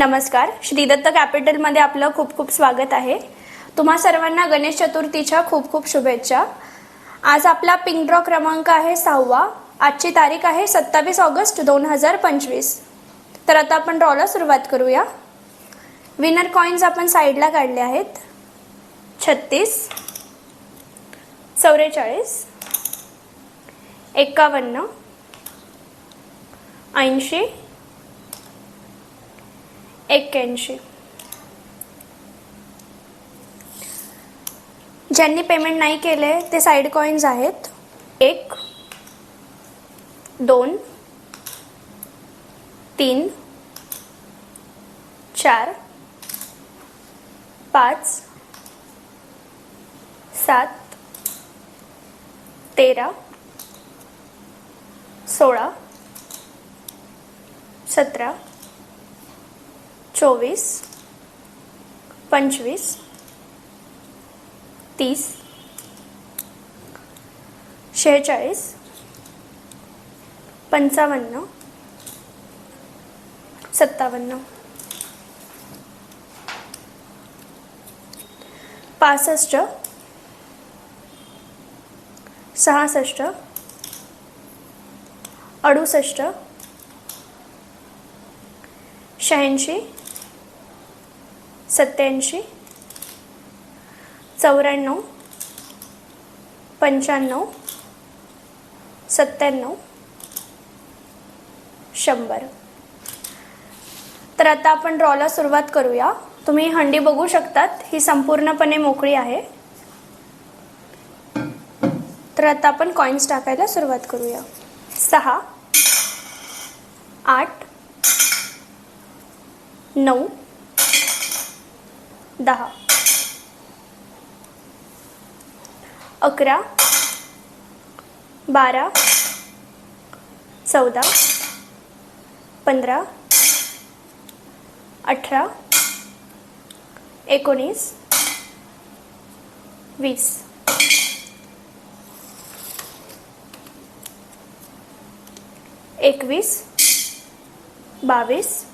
नमस्कार. श्री दत्त कॅपिटलमध्ये आपलं खूप खूप स्वागत आहे. तुम्हा सर्वांना गणेश चतुर्थीच्या खूप खूप शुभेच्छा. आज आपला पिंक ड्रॉ क्रमांक आहे सहावा. आजची तारीख आहे सत्तावीस ऑगस्ट दोन हजार पंचवीस. तर आता आपण ड्रॉला सुरुवात करूया. विनर कॉईन्स आपण साईडला काढले आहेत. छत्तीस चौवेचाळीस एकावन्न ऐंशी एक्क्याऐंशी. ज्यांनी पेमेंट नाही केले ते साईड कॉईन्स आहेत. एक दोन तीन चार पाच सात तेरा सोळा सतरा चोवीस पंचवीस तीस शेहेचाळीस पंचावन्न सत्तावन्न. पासष्ट सहासष्ट अडुसष्ट शहाऐंशी सत्याऐंशी चौऱ्याण्णव पंच्याण्णव सत्त्याण्णव शंभर. तर आता आपण ड्रॉला सुरुवात करूया. तुम्ही हंडी बघू शकतात ही संपूर्णपणे मोकळी आहे. तर आता आपण कॉईन्स टाकायला सुरुवात करूया. सहा आठ नऊ दहा. अकरा. बारा. चौदा. पंधरा. अठरा. एकोणीस. वीस. एकवीस. बावीस.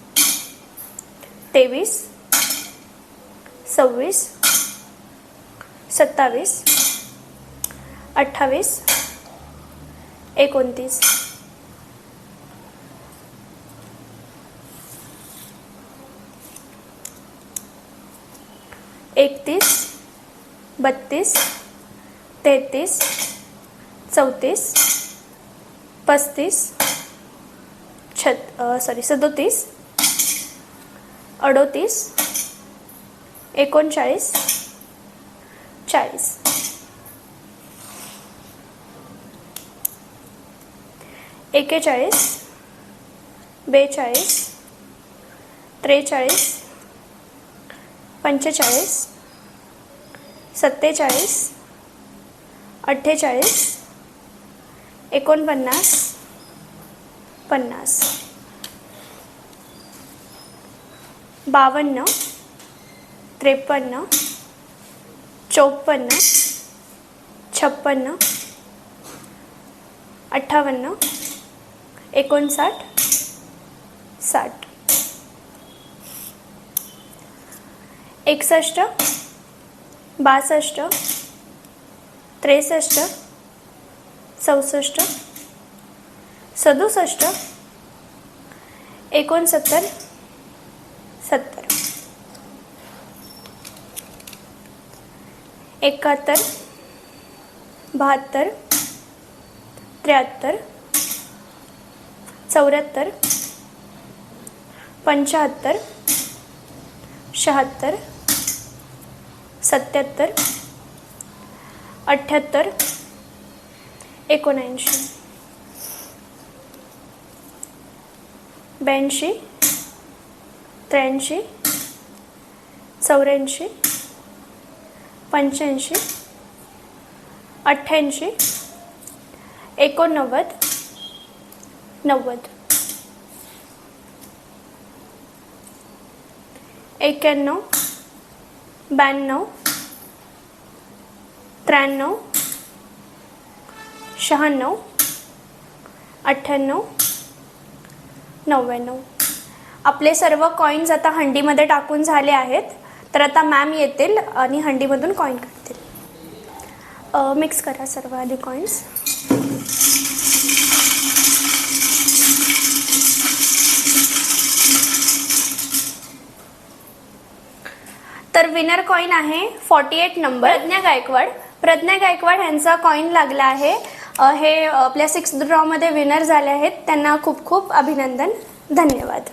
तेवीस. सव्वीस सत्तावीस अठ्ठावीस एकोणतीस. एकतीस बत्तीस तेहतीस चौतीस पस्तीस छत सॉरी सदोतीस अडोतीस एकोणचाळीस. चाळीस. एकेचाळीस. बेचाळीस. त्रेचाळीस. पंचेचाळीस. सत्तेचाळीस. अठ्ठेचाळीस. एकोणपन्नास. पन्नास. बावन्न. त्रेपन्न चोपन्न छप्पन्न अठ्ठावन्न एकोणसाठ साठ. एकसष्ट बासष्ट त्रेसष्ट चौसष्ट सदुसष्ट एकोणसत्तर सत्तर. एकाहत्तर बहात्तर त्र्याहत्तर चौऱ्याहत्तर पंच्याहत्तर शहात्तर सत्याहत्तर अठ्ठ्याहत्तर एकोणऐंशी. ब्याऐंशी त्र्याऐंशी चौऱ्याऐंशी पंच्याऐंशी अठ्ठ्याऐंशी एकोणनव्वद नव्वद. एक्याण्णव ब्याण्णव त्र्याण्णव शहाण्णव अठ्ठ्याण्णव नव्याण्णव. आपले सर्व कॉईन्स आता हंडीमध्ये टाकून झाले आहेत. तर आता मॅम येतील आणि हंडीमधून कॉईन काढतील. मिक्स करा सर्व आधी कॉईन्स तर विनर कॉईन आहे forty eight number Pragya Gaikwad. Pragya Gaikwad यांचा कॉईन लागला आहे. हे आपल्या सिक्स ड्रॉमध्ये विनर झाले आहेत. त्यांना खूप खूप अभिनंदन. धन्यवाद.